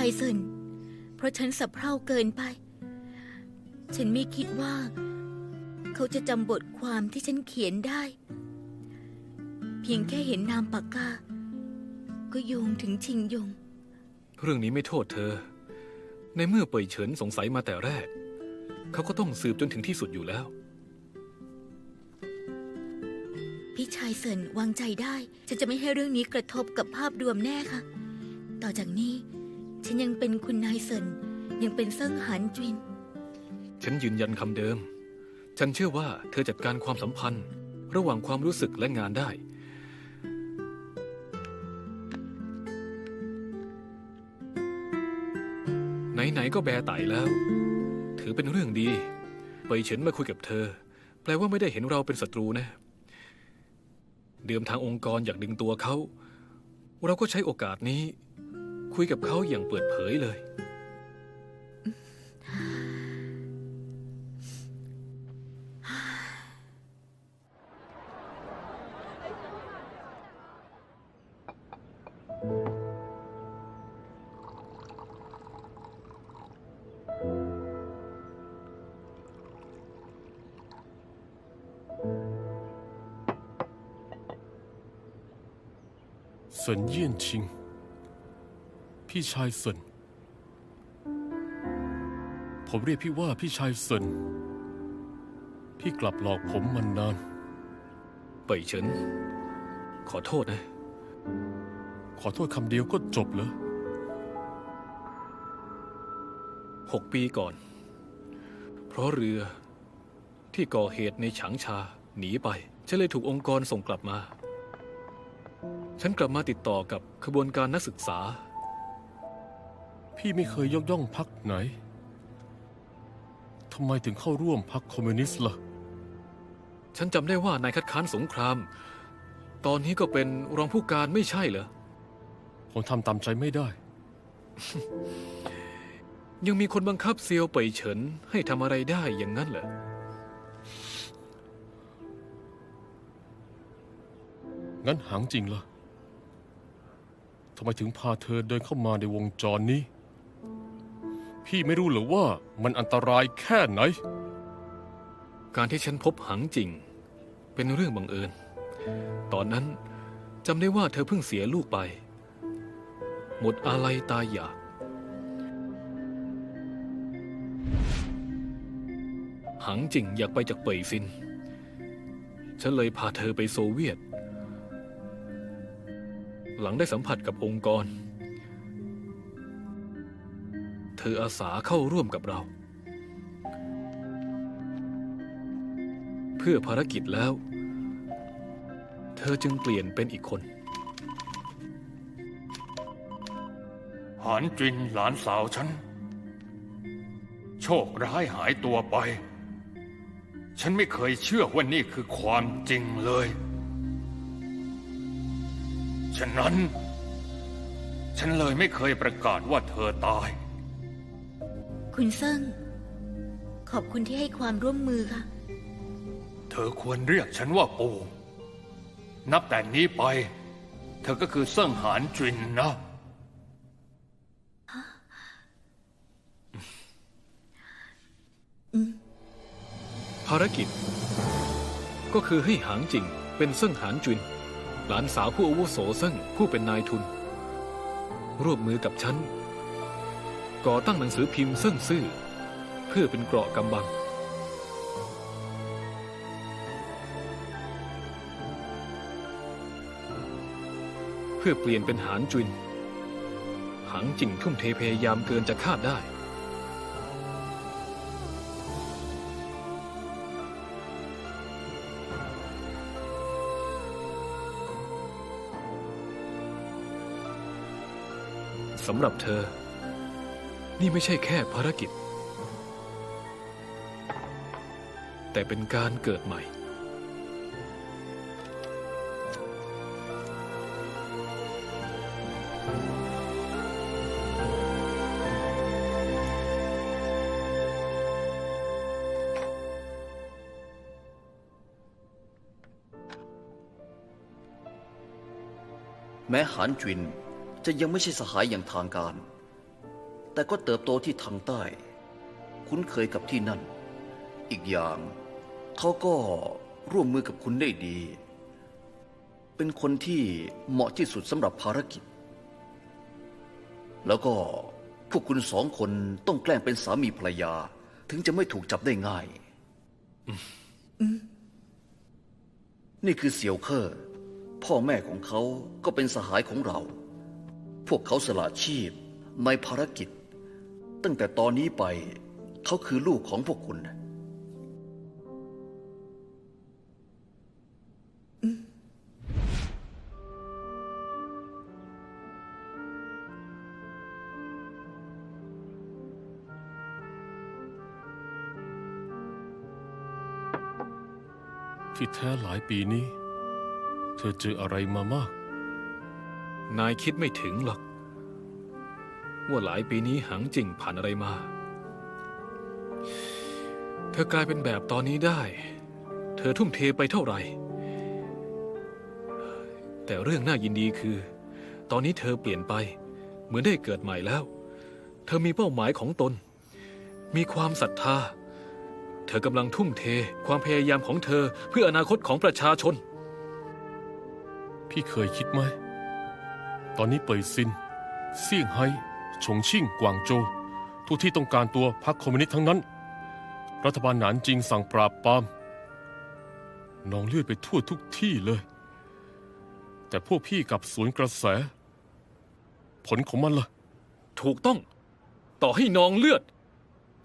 ายเซิน เพราะฉันสับเพร่าเกินไป ฉันไม่คิดว่า เขาจะจำบทความที่ฉันเขียนได้ เพียงแค่เห็นนามปากกา ก็โยงถึงชิงยง เรื่องนี้ไม่โทษเธอ ในเมื่อเป่ยเฉินสงสัยมาแต่แรก เขาก็ต้องสืบจนถึงที่สุดอยู่แล้ว พี่ชายเซินวางใจได้ ฉันจะไม่ให้เรื่องนี้กระทบกับภาพรวมแน่ค่ะ ต่อจากนี้ ฉันยังเป็นคุณนายเซินยังเป็นเซิ่งหานจิน ฉันยืนยันคำเดิม ฉันเชื่อว่าเธอจัดการความสัมพันธ์ ระหว่างความรู้สึกและงานได้ ไหน ๆ ก็แบไตแล้ว ถือเป็นเรื่องดี ไปเฉินมาคุยกับเธอ แปลว่าไม่ได้เห็นเราเป็นศัตรูนะ เดิมทางองค์กรอยากดึงตัวเขา เราก็ใช้โอกาสนี้ คุยกับเขาอย่างเปิดเผยเลยเซินเยี่ยนชิง พี่ชายเซินผมเรียกพี่ว่าพี่ชายเซินพี่กลับหลอกผมมานานเป่ยเฉิน ขอโทษนะ ขอโทษคำเดียวก็จบเหรอหกปีก่อน เพราะเรือที่ก่อเหตุในฉางชาหนีไป ฉันเลยถูกองค์กรส่งกลับมา ฉันกลับมาติดต่อกับขบวนการนักศึกษา พี่ไม่เคยยกย่องพักไหน ทำไมถึงเข้าร่วมพักคอมมิวนิสต์ล่ะ ฉันจำได้ว่านายคัดค้านสงคราม ตอนนี้ก็เป็นรองผู้การไม่ใช่เหรอ ผมทำตามใจไม่ได้ ยังมีคนบังคับเซียวเป่ยเฉินให้ทำอะไรได้อย่างนั้นเหรอ งั้นหางจริงล่ะทำไมถึงพาเธอเดินเข้ามาในวงจรนี้ พี่ไม่รู้หรือว่ามันอันตรายแค่ไหน การที่ฉันพบหังจริง เป็นเรื่องบังเอิญ ตอนนั้นจำได้ว่าเธอเพิ่งเสียลูกไป หมดอาลัยตายอยาก หังจริงอยากไปจากเป่ยซิน ฉันเลยพาเธอไปโซเวียต หลังได้สัมผัสกับองค์กร เธออาสาเข้าร่วมกับเรา เพื่อภารกิจแล้ว เธอจึงเปลี่ยนเป็นอีกคน หานจินหลานสาวฉัน โชคร้ายหายตัวไป ฉันไม่เคยเชื่อว่านี่คือความจริงเลย ฉะนั้นฉันเลยไม่เคยประกาศว่าเธอตาย คุณเซิ่ง ขอบคุณที่ให้ความร่วมมือค่ะ เธอควรเรียกฉันว่าปู่ นับแต่นี้ไป เธอก็คือเซิ่งหานจินนะ ภารกิจ ก็คือให้หางจริงเป็นเซิ่งหานจุน หลานสาวผู้อาวุโสเซิ่งผู้เป็นนายทุน ร่วมมือกับฉัน ก่อตั้งหนังสือพิมพ์เซิ่งซื่อ เพื่อเป็นเกราะกำบัง เพื่อเปลี่ยนเป็นหานจุนหางจิงทุ่มเทพยายามเกินจะคาดได้สำหรับเธอ นี่ไม่ใช่แค่ภารกิจ แต่เป็นการเกิดใหม่ แม้หานจินจะยังไม่ใช่สหายอย่างทางการ แต่ก็เติบโตที่ทางใต้ คุ้นเคยกับที่นั่น อีกอย่าง เขาก็ร่วมมือกับคุณได้ดี เป็นคนที่เหมาะที่สุดสำหรับภารกิจ แล้วก็พวกคุณสองคนต้องแกล้งเป็นสามีภรรยา ถึงจะไม่ถูกจับได้ง่าย นี่คือเสี่ยวเคอร์พ่อแม่ของเขาก็เป็นสหายของเรา พวกเขาสละชีพในภารกิจ ตั้งแต่ตอนนี้ไปเขาคือลูกของพวกคุณ ที่แท้หลายปีนี้ เธอเจออะไรมามาก นายคิดไม่ถึงหรอก ว่าหลายปีนี้หังจริงผ่านอะไรมา เธอกลายเป็นแบบตอนนี้ได้ เธอทุ่มเทไปเท่าไหร่ แต่เรื่องน่ายินดีคือ ตอนนี้เธอเปลี่ยนไป เหมือนได้เกิดใหม่แล้ว เธอมีเป้าหมายของตน มีความศรัทธา เธอกำลังทุ่มเทความพยายามของเธอเพื่ออนาคตของประชาชน พี่เคยคิดไหม ตอนนี้เป่ยซินเซี่ยงไฮ้ ฉงชิ่งกวางโจวทุกที่ต้องการตัวพรรคคอมมิวนิสต์ทั้งนั้น รัฐบาลหนานจริงสั่งปราบปรามนองเลือดไปทั่วทุกที่เลย แต่พวกพี่กลับสวนกระแส ผลของมันล่ะ ถูกต้อง ต่อให้นองเลือด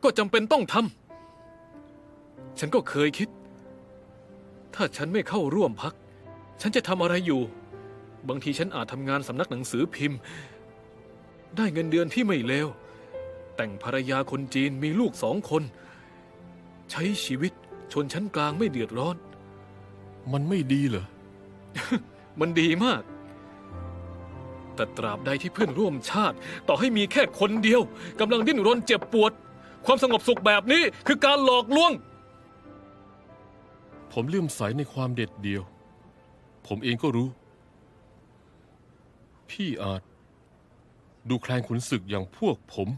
ก็จำเป็นต้องทำฉันก็เคยคิด ถ้าฉันไม่เข้าร่วมพัก ฉันจะทำอะไรอยู่ บางทีฉันอาจทำงานสำนักหนังสือพิมพ์ ได้เงินเดือนที่ไม่เลว แต่งภรรยาคนจีนมีลูกสองคน ใช้ชีวิตชนชั้นกลางไม่เดือดร้อน มันไม่ดีเหรอ มันดีมาก แต่ตราบใดที่เพื่อนร่วมชาติ ต่อให้มีแค่คนเดียวกำลังดิ้นรนเจ็บปวด ความสงบสุขแบบนี้คือการหลอกลวง ผมเลื่อมใสในความเด็ดเดี่ยว ผมเองก็รู้ พี่อาจ ดูแคลนขุนศึกอย่างพวกผม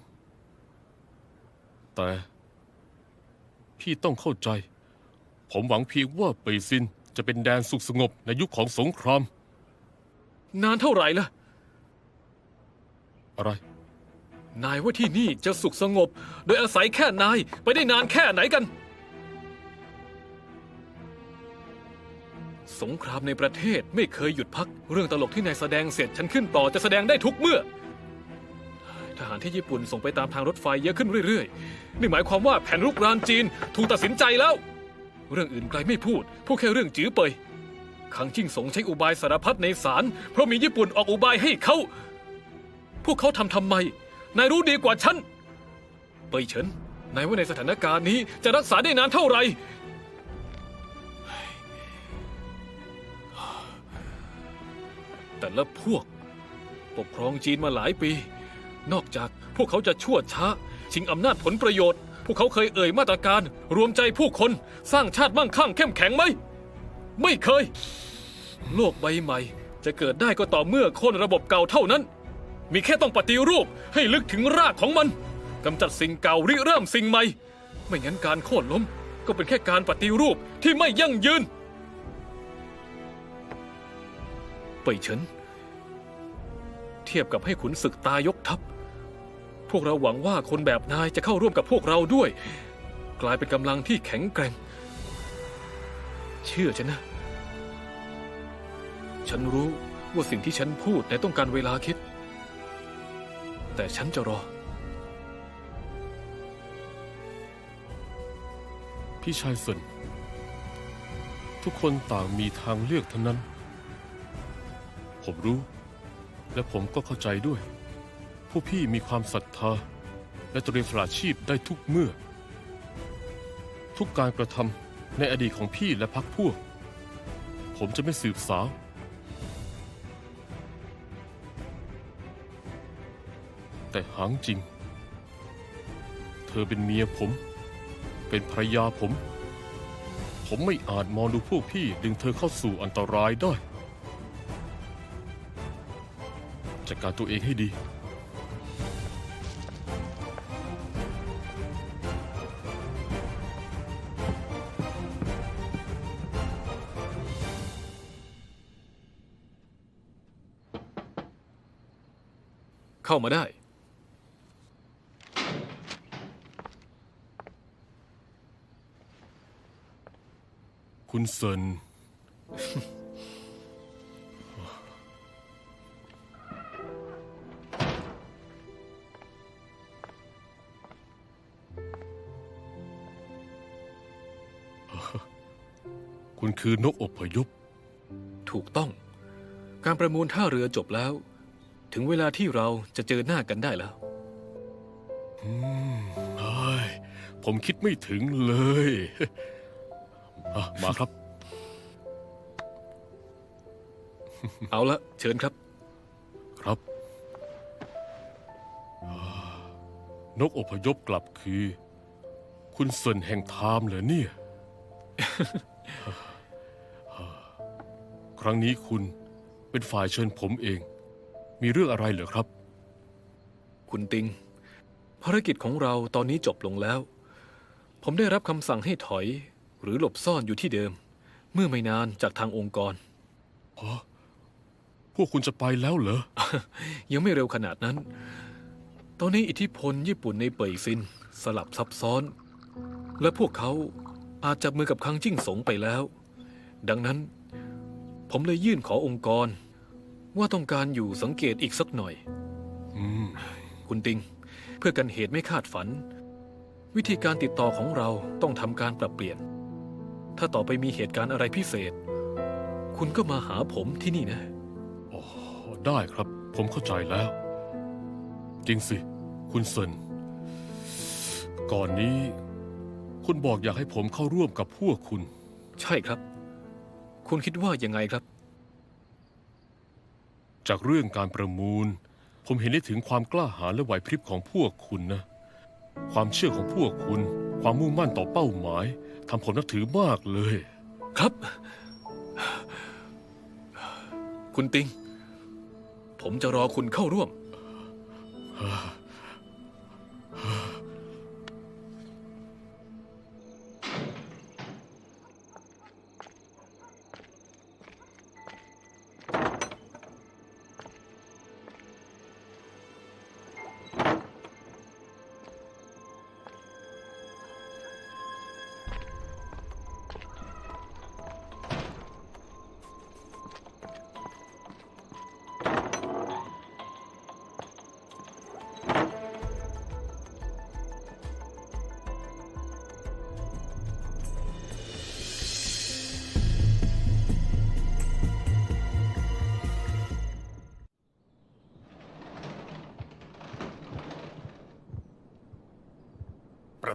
แต่ พี่ต้องเข้าใจ ผมหวังเพียงว่าเปยซินจะเป็นแดนสุขสงบในยุคของสงคราม นานเท่าไหร่ล่ะ อะไร นายว่าที่นี่จะสุขสงบ โดยอาศัยแค่นายไปได้นานแค่ไหนกัน สงครามในประเทศไม่เคยหยุดพัก เรื่องตลกที่นายแสดงเสร็จฉันขึ้นต่อจะแสดงได้ทุกเมื่อ ทหารที่ญี่ปุ่นส่งไปตามทางรถไฟเยอะขึ้นเรื่อยๆ นี่หมายความว่าแผนรุกรานจีนถูกตัดสินใจแล้ว เรื่องอื่นไกลไม่พูด พูดแค่เรื่องจื้อเปยขังจิ้งสงใช้อุบายสารพัดในศาลเพราะมีญี่ปุ่นออกอุบายให้เขา พวกเขาทำทำไม นายรู้ดีกว่าฉัน เปยเฉิน นายว่าในสถานการณ์นี้จะรักษาได้นานเท่าไหร่แต่ละพวก ปกครองจีนมาหลายปี นอกจากพวกเขาจะชั่วช้า ชิงอำนาจผลประโยชน์ พวกเขาเคยเอ่ยมาตรการ รวมใจผู้คนสร้างชาติมั่งคั่งเข้มแข็งไหม ไม่เคย โลกใบใหม่ จะเกิดได้ก็ต่อเมื่อโค่นระบบเก่าเท่านั้น มีแค่ต้องปฏิรูปให้ลึกถึงรากของมันกำจัดสิ่งเก่าริเริ่มสิ่งใหม่ ไม่งั้นการโค่นล้ม ก็เป็นแค่การปฏิรูปที่ไม่ยั่งยืนเป่ยเฉินเทียบกับให้ขุนศึกตายกทัพ พวกเราหวังว่าคนแบบนายจะเข้าร่วมกับพวกเราด้วย กลายเป็นกำลังที่แข็งแกร่ง เชื่อฉันนะ ฉันรู้ว่าสิ่งที่ฉันพูดนายต้องการเวลาคิด แต่ฉันจะรอ พี่ชายเซินทุกคนต่างมีทางเลือกทั้งนั้น ผมรู้ และผมก็เข้าใจด้วยู้พี่มีความศรัทธา และเตรียมสละชีพได้ทุกเมื่อ ทุกการกระทำในอดีตของพี่และพักพวก ผมจะไม่สืบสาว แต่หางจริง เธอเป็นเมียผม เป็นภรรยาผม ผมไม่อาจมองดูพวกพี่ดึงเธอเข้าสู่อันตรายได้จัดการตัวเองให้ดี เข้ามาได้ คุณเซิน คุณคือนกอพยพ ถูกต้อง การประมูลท่าเรือจบแล้ว ถึงเวลาที่เราจะเจอหน้ากันได้แล้วเฮ้ยผมคิดไม่ถึงเลยอะมาครับ เอาละเชิญครับ ครับอ่านกอพยพกลับคือ คุณเซินแห่งไทม์เหรอเนี่ย ครั้งนี้คุณเป็นฝ่ายเชิญผมเอง มีเรื่องอะไรเหรอครับ คุณติง ภารกิจของเราตอนนี้จบลงแล้ว ผมได้รับคำสั่งให้ถอย หรือหลบซ่อนอยู่ที่เดิม เมื่อไม่นานจากทางองค์กรพวกคุณจะไปแล้วเหรอ ยังไม่เร็วขนาดนั้น ตอนนี้อิทธิพลญี่ปุ่นในเป่ยซิน สลับซับซ้อน และพวกเขาอาจจับมือกับคังจิ้งสงไปแล้ว ดังนั้น ผมเลยยื่นขอองค์กร ว่าต้องการอยู่สังเกตอีกสักหน่อยอืมคุณติง เพื่อกันเหตุไม่คาดฝัน วิธีการติดต่อของเราต้องทำการปรับเปลี่ยน ถ้าต่อไปมีเหตุการณ์อะไรพิเศษ คุณก็มาหาผมที่นี่นะอ๋อได้ครับ ผมเข้าใจแล้ว จริงสิ คุณเซินก่อนนี้ คุณบอกอยากให้ผมเข้าร่วมกับพวกคุณ ใช่ครับ คุณคิดว่ายังไงครับ จากเรื่องการประมูล ผมเห็นได้ถึงความกล้าหาญและไหวพริบของพวกคุณนะ ความเชื่อของพวกคุณ ความมุ่งมั่นต่อเป้าหมายทำผมนับถือมากเลย ครับ คุณติง ผมจะรอคุณเข้าร่วม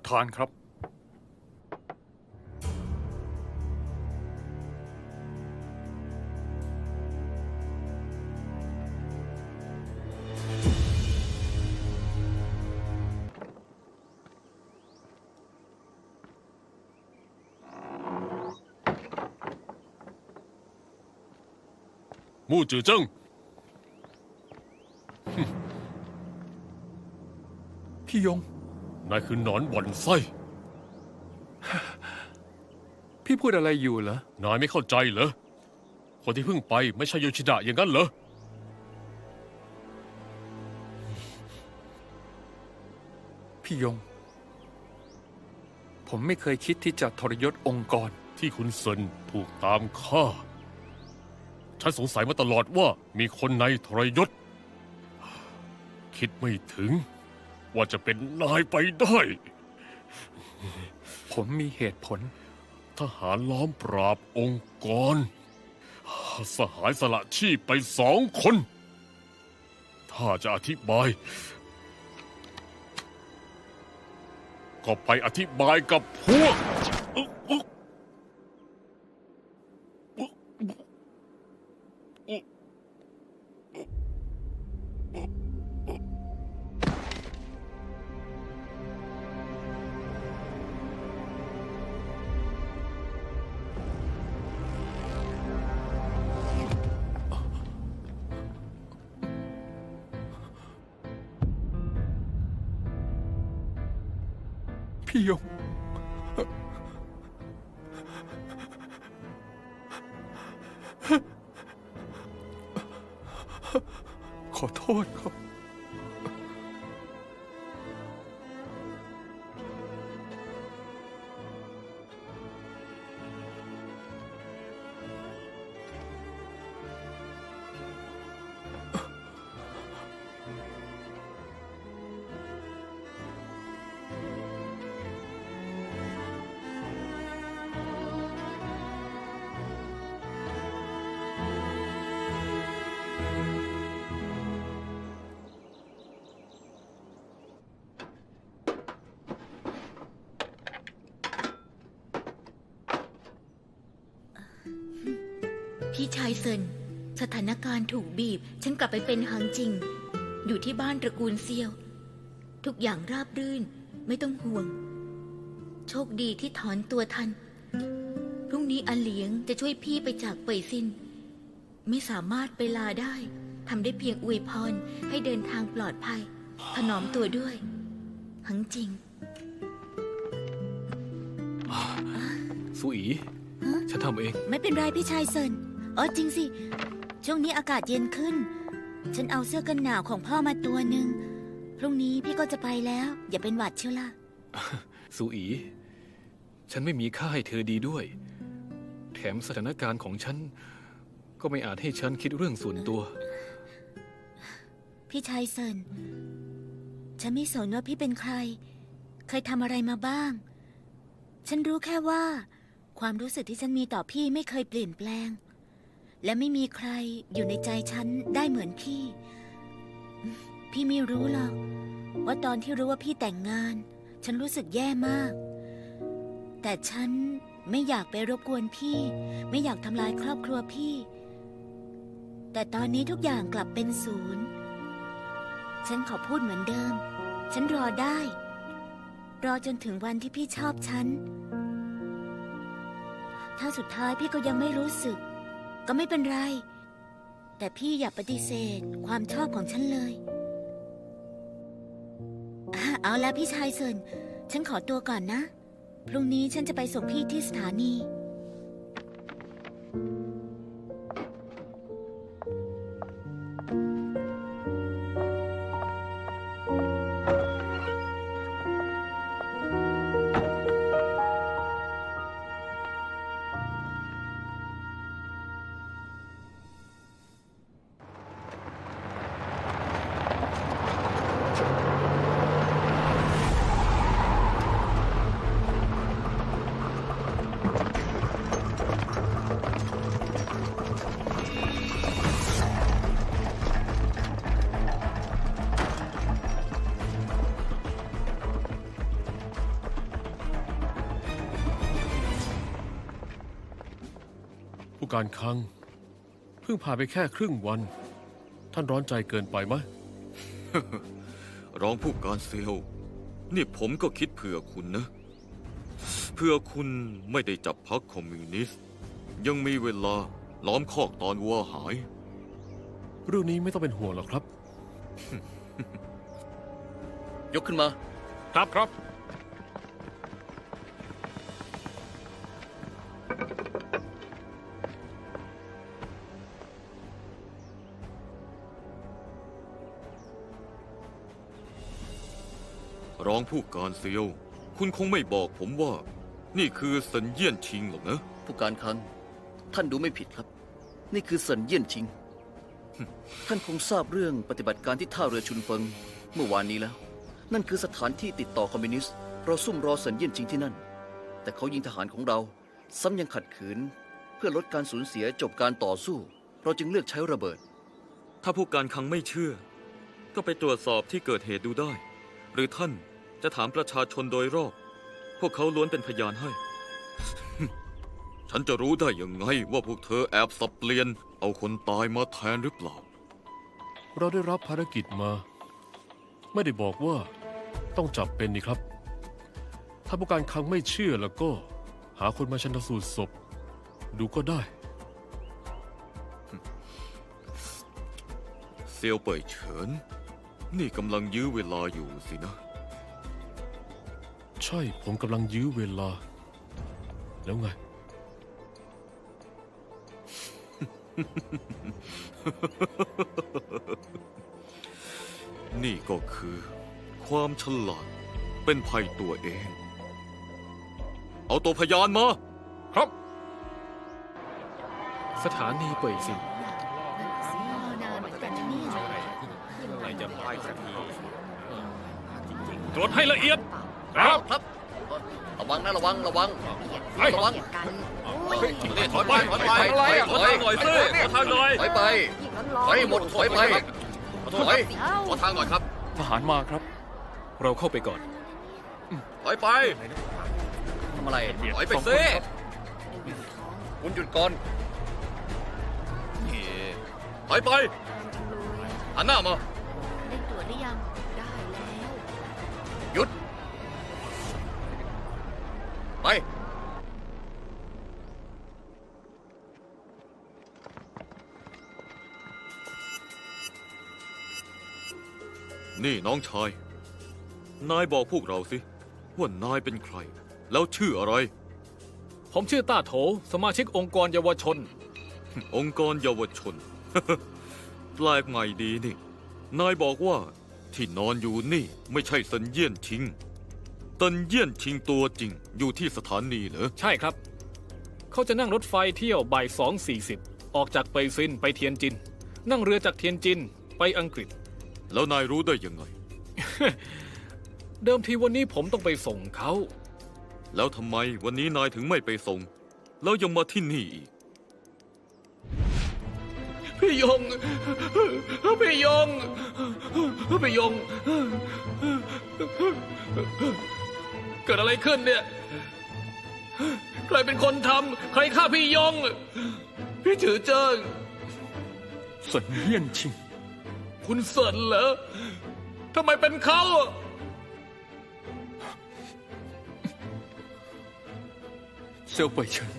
ประธานครับ มู่จือเจิ้งพี่ยง นายคือหนอนบ่อนไส้ พี่พูดอะไรอยู่เหรอ นายไม่เข้าใจเหรอ คนที่เพิ่งไปไม่ใช่โยชิดะอย่างนั้นเหรอ พี่ยง ผมไม่เคยคิดที่จะทรยศองค์กร ที่คุณเซินถูกตามฆ่า ฉันสงสัยมาตลอดว่ามีคนในทรยศ คิดไม่ถึง ว่าจะเป็นนายไปได้ ผมมีเหตุผล ทหารล้อมปราบองค์กร สหายสละชีพไปสองคน ถ้าจะอธิบาย ก็ไปอธิบายกับพวก พี่ชายเซิน สถานการณ์ถูกบีบ ฉันกลับไปเป็นหางจริง อยู่ที่บ้านตระกูลเซียว ทุกอย่างราบรื่น ไม่ต้องห่วง โชคดีที่ถอนตัวทัน พรุ่งนี้อาเหลียงจะช่วยพี่ไปจากเป่ยซิน ไม่สามารถไปลาได้ ทำได้เพียงอวยพรให้เดินทางปลอดภัย ถนอมตัวด้วย หังจริงสุอีฉันทำเอง ไม่เป็นไรพี่ชายเซิน เออจริงสิ ช่วงนี้อากาศเย็นขึ้น ฉันเอาเสื้อกันหนาวของพ่อมาตัวหนึ่งพรุ่งนี้พี่ก็จะไปแล้ว อย่าเป็นหวัดเชียวล่ะ สุอี ฉันไม่มีค่าให้เธอดีด้วย แถมสถานการณ์ของฉัน ก็ไม่อาจให้ฉันคิดเรื่องส่วนตัว พี่ชายเซินฉันไม่สนว่าพี่เป็นใคร เคยทำอะไรมาบ้าง ฉันรู้แค่ว่า ความรู้สึกที่ฉันมีต่อพี่ไม่เคยเปลี่ยนแปลง และไม่มีใครอยู่ในใจฉันได้เหมือนพี่ พี่ไม่รู้หรอก ว่าตอนที่รู้ว่าพี่แต่งงาน ฉันรู้สึกแย่มาก แต่ฉันไม่อยากไปรบกวนพี่ ไม่อยากทำลายครอบครัวพี่ แต่ตอนนี้ทุกอย่างกลับเป็นศูนย์ ฉันขอพูดเหมือนเดิม ฉันรอได้ รอจนถึงวันที่พี่ชอบฉัน ถ้าสุดท้ายพี่ก็ยังไม่รู้สึก ก็ไม่เป็นไร แต่พี่อย่าปฏิเสธความชอบของฉันเลยอะเอาละพี่ชายเซินฉันขอตัวก่อนนะ พรุ่งนี้ฉันจะไปส่งพี่ที่สถานี การคัง เพิ่งผ่านไปแค่ครึ่งวัน ท่านร้อนใจเกินไปไหมรองผู้การเซลลนี่ผมก็คิดเผื่อคุณนะ เพื่อคุณไม่ได้จับพักคอมมิวนิสต์ ยังมีเวลาล้อมคอกตอนวัวหาย เรื่องนี้ไม่ต้องเป็นห่วงหรอกครับ ยกขึ้นมา ครับครับ รองผู้การเซลลคุณคงไม่บอกผมว่า นี่คือสัญเยี่ยนชิงหรอกนะ ผู้การคังท่านดูไม่ผิดครับ นี่คือเซินเยี่ยนชิง ท่านคงทราบเรื่องปฏิบัติการที่ท่าเรือชุนเฟิง เมื่อวานนี้แล้ว นั่นคือสถานที่ติดต่อคอมมิวนิสต์เราซุ่มรอเซินเยี่ยนชิงที่นั่น แต่เขายิงทหารของเรา ซ้ำยังขัดขืน เพื่อลดการสูญเสียจบการต่อสู้ เราจึงเลือกใช้ระเบิด ถ้าผู้การคังไม่เชื่อ ก็ไปตรวจสอบที่เกิดเหตุดูได้ หรือท่าน จะถามประชาชนโดยรอบ พวกเขาล้วนเป็นพยานให้ ฉันจะรู้ได้ยังไงว่าพวกเธอแอบสับเปลี่ยน เอาคนตายมาแทนหรือเปล่า เราได้รับภารกิจมา ไม่ได้บอกว่าต้องจับเป็นนี่ครับ ถ้าผู้การคังไม่เชื่อแล้วก็ หาคนมาชันสูตรศพ ดูก็ได้ เซียวเป่ยเฉิน นี่กำลังยื้อเวลาอยู่สินะ ใช่ผมกำลังยื้อเวลา แล้วไง นี่ก็คือ ความฉลาดเป็นภัยตัวเอง เอาตัวพยานมา ครับ สถานีเป่ยซินไหนจะไปสักทีตรวจให้ละเอียด ครับครับระวังนะระวังระวังไอ้ระวังถอยไปถอยไปถอยถอยหน่อยสิขอทางหน่อยถอยไปถอยหมดถอยไปถอยขอทางหน่อยครับ ทหารมาครับ เราเข้าไปก่อนถอยไปทำอะไรถอยไปสิคุณหยุดก่อนถอยไปหันหน้ามาได้ตรวจหรือยัง ไป นี่น้องชาย นายบอกพวกเราสิ ว่านายเป็นใคร แล้วชื่ออะไร ผมชื่อต้าโถ สมาชิกองค์กรเยาวชน องค์กรเยาวชน แปลกใหม่ดีนี่ นายบอกว่าที่นอนอยู่นี่ไม่ใช่สัญเยี่ยนชิง ตันเยี่ยนชิงตัวจริง อยู่ที่สถานีเหรอ ใช่ครับ เขาจะนั่งรถไฟเที่ยวบ่ายสองสี่สิบออกจากไปซินไปเทียนจิน นั่งเรือจากเทียนจินไปอังกฤษ แล้วนายรู้ได้ยังไง เดิมทีวันนี้ผมต้องไปส่งเขา แล้วทำไมวันนี้นายถึงไม่ไปส่ง แล้วยังมาที่นี่อีก พี่ยง พี่ยง พี่ยง เกิดอะไรขึ้นเนี่ย ใครเป็นคนทำใครฆ่าพี่ยง พี่ถือเจิ้งสันเยี่ยนชิง คุณเสินเหรอทำไมเป็นเขาเซลเปยเฉิน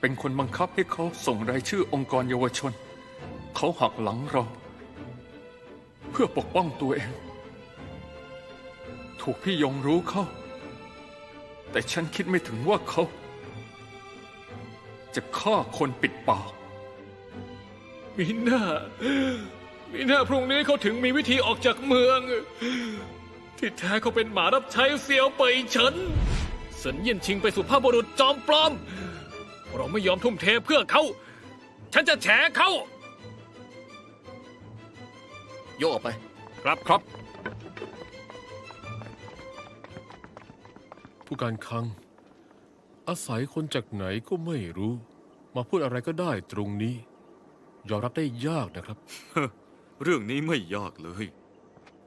เป็นคนบังคับให้เขาส่งรายชื่อองค์กรเยาวชน เขาหักหลังเรา เพื่อปกป้องตัวเอง ถูกพี่ยงรู้เข้า แต่ฉันคิดไม่ถึงว่าเขา จะฆ่าคนปิดปาก มีหน้า มีหน้าพรุ่งนี้เขาถึงมีวิธีออกจากเมือง ที่แท้เขาเป็นหมารับใช้เซียวเปยเฉินเสินเยี่ยนชิงไปสู่ภาพบุรุษจอมปลอม เราไม่ยอมทุ่มเทเพื่อเขา ฉันจะแฉเขา โยกออกไป ครับครับ ผู้การคัง อาศัยคนจากไหนก็ไม่รู้ มาพูดอะไรก็ได้ตรงนี้ ยอมรับได้ยากนะครับ เรื่องนี้ไม่ยากเลย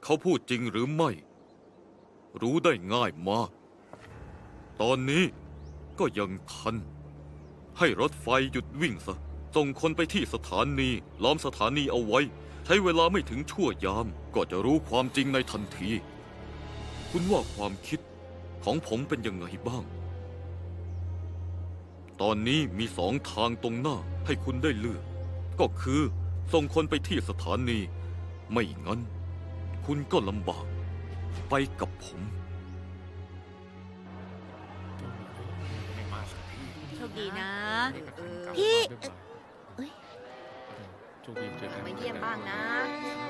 เขาพูดจริงหรือไม่ รู้ได้ง่ายมาก ตอนนี้ก็ยังทัน ให้รถไฟหยุดวิ่งซะส่งคนไปที่สถานี ล้อมสถานีเอาไว้ ใช้เวลาไม่ถึงชั่วยาม ก็จะรู้ความจริงในทันที คุณว่าความคิด ของผมเป็นยังไงบ้าง ตอนนี้มีสองทางตรงหน้าให้คุณได้เลือก ก็คือส่งคนไปที่สถานี ไม่งั้น คุณก็ลำบาก ไปกับผม โชคดีนะ พี่โชคดีเจอกันมาเยี่ยมบ้างนะ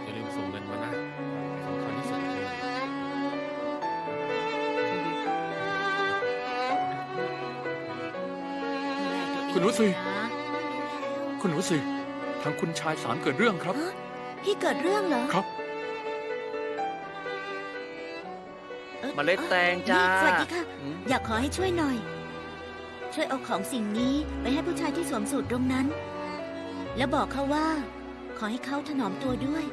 อย่าลืมส่งเงินมานะ คุณนุชสินะคุณหนูสิทางคุณชายสามเกิดเรื่องครับฮะพี่เกิดเรื่องเหรอ ครับอ่อเมล็ดแตงจ้านี่สวัสดีค่ะอืมอยากขอให้ช่วยหน่อย ช่วยเอาของสิ่งนี้ไปให้ผู้ชายที่สวมสูทตรงนั้น แล้วบอกเขาว่า ขอให้เขาถนอมตัวด้วย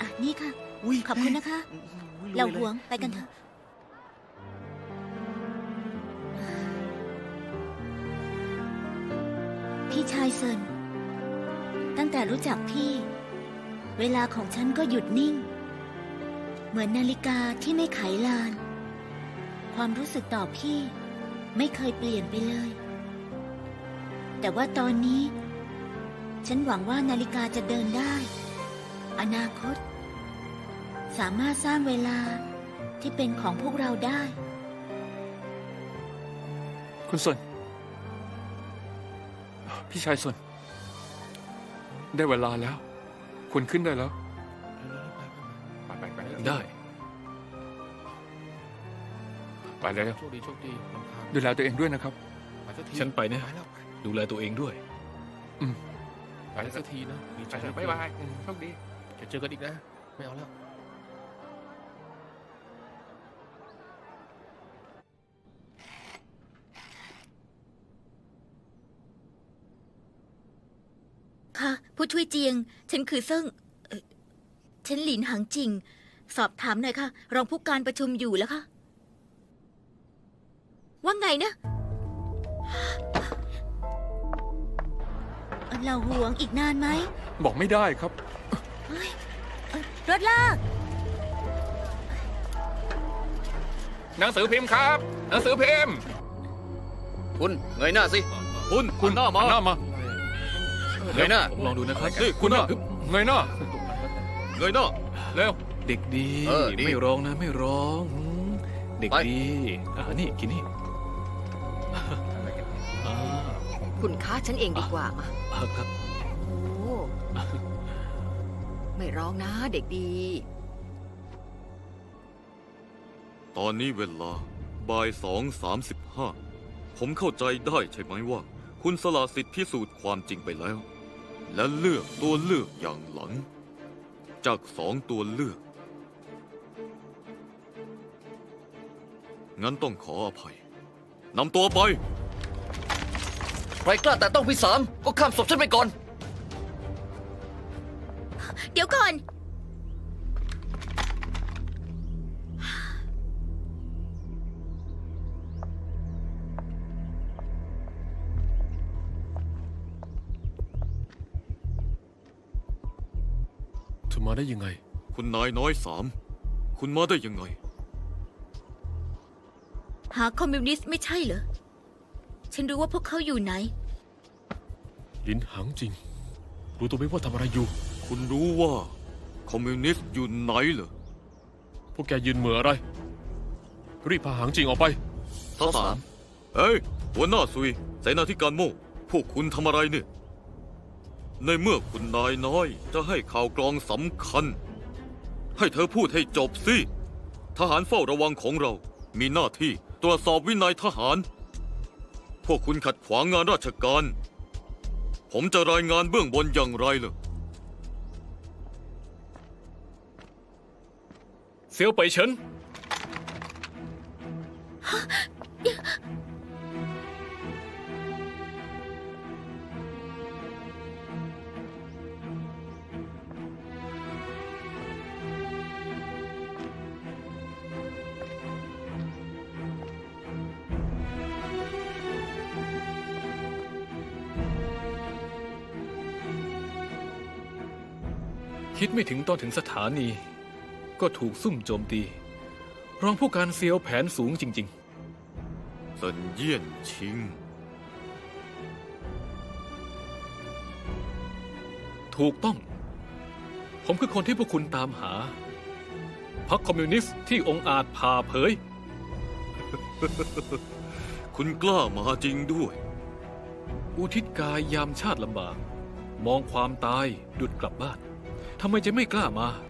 อะ นี่ค่ะอุ้ยขอบคุณนะคะอุ๊ยเรายลยหวงไปกันเถอะายเซิน ตั้งแต่รู้จักพี่ เวลาของฉันก็หยุดนิ่ง เหมือนนาฬิกาที่ไม่ไขลาน ความรู้สึกต่อพี่ไม่เคยเปลี่ยนไปเลย แต่ว่าตอนนี้ ฉันหวังว่านาฬิกาจะเดินได้ อนาคต สามารถสร้างเวลาที่เป็นของพวกเราได้ คุณสน พี่ชายสนได้เวลาแล้ว คุณขึ้นได้แล้วได้ ไปเลยโชคดีโชคดีลำคาญดูแลตัวเองด้วยนะครับ ไปสักทีฉันไปนะ ไปแล้วดูแลตัวเองด้วย ไปสักทีนะดีใจบ๊ายบายโชคดี จะเจอกันอีกนะ ไม่เอาแล้ว ค่ะผู้ช่วยเจียง ฉันคือเซิ่งเอ่อฉันหลินหางจิง สอบถามหน่อยค่ะ รองผู้การประชุมอยู่แล้วค่ะ ว่าไงนะเอิ่มเหล่าหวงอีกนานไหมบอกไม่ได้ครับรถลาก หนังสือพิมพ์ครับ หนังสือพิมพ์ คุณเงยหน้าสิ คุณคุณหน้ามาหน้ามา เงยหน้าผมลองดูนะครับนี่คุณหน้าเงยหน้าเงยหน้าเร็ว เด็กดี เออดีไม่ร้องนะไม่ร้องหืมเด็กไป ดีอ่านี่กินนี่อ่าคุณค้าฉันเองดีกว่ามาอ่าครับ โอ้ไม่ร้องนะเด็กดี ตอนนี้เวลาบ่ายสองสามสิบห้าผมเข้าใจได้ใช่ไหมว่า คุณสละสิทธิ์พิสูจน์ความจริงไปแล้ว และเลือกตัวเลือกอย่างหลัง จากสองตัวเลือก งั้นต้องขออภัยนำตัวไป ใครกล้าแต่ต้องพี่สามก็ข้ามศพฉันไปก่อน เดี๋ยวก่อน เธอมาได้ยังไง คุณนายน้อยสาม คุณมาได้ยังไง หาคอมมิวนิสต์ไม่ใช่เหรอ ฉันรู้ว่าพวกเขาอยู่ไหน ลินหางจริง รู้ตัวไหมว่าทำอะไรอยู่ คุณรู้ว่าคอมมิวนิสต์อยู่ไหนเหรอ พวกแกยืนเหมืออะไร รีบพาหางจริงออกไป ทั้งสามเฮ้ยหัวหน้าซุยเสนาธิการโม่พวกคุณทำอะไรเนี่ย ในเมื่อคุณนายน้อยจะให้ข่าวกรองสำคัญ ให้เธอพูดให้จบสิ ทหารเฝ้าระวังของเรา มีหน้าที่ตรวจสอบวินัยทหาร พวกคุณขัดขวางงานราชการ ผมจะรายงานเบื้องบนอย่างไรล่ะเซียวไปเฉิน คิดไม่ถึงตอนถึงสถานี ก็ถูกซุ่มโจมตี รองผู้การเซียวแผนสูงจริงเซินเยี่ยนชิงๆถูกต้อง ผมคือคนที่พวกคุณตามหาพรรคคอมมิวนิสต์ที่องค์อาจผ่าเผย คุณกล้ามาจริงด้วย อุทิศกายยามชาติลำบาก มองความตายดุดกลับบ้าน ทำไมจะไม่กล้ามา